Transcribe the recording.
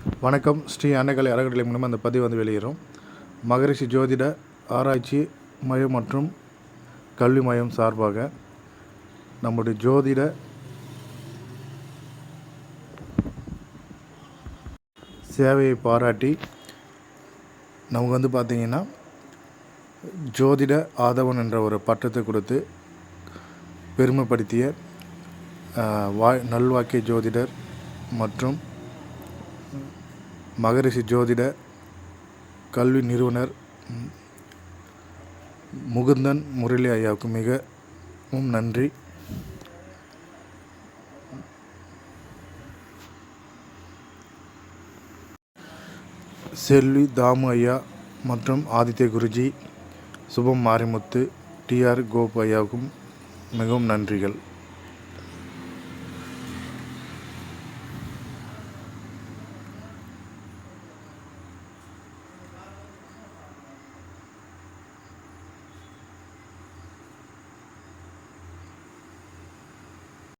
வணக்கம். ஸ்ரீ அன்னகலை அறக்கட்டளை மூலமாக அந்த பதிவு வந்து வெளியிடும் மகரிஷி ஜோதிட ஆராய்ச்சி மையம் மற்றும் கல்வி மையம் சார்பாக நம்முடைய ஜோதிட சேவையை பாராட்டி நமக்கு வந்து பார்த்திங்கன்னா ஜோதிட ஆதவன் என்ற ஒரு பட்டத்தை கொடுத்து பெருமைப்படுத்திய வா நல்வாக்கிய ஜோதிடர் மற்றும் மகரிஷி ஜோதிட கல்வி நிறுவனர் முகுந்தன் முரளி ஐயாவுக்கு மிகவும் நன்றி. செல்வி தாமு ஐயா மற்றும் ஆதித்ய குருஜி சுபம் மாரிமுத்து டிஆர் கோப் ஐயாவுக்கும் மிகவும் நன்றிகள்.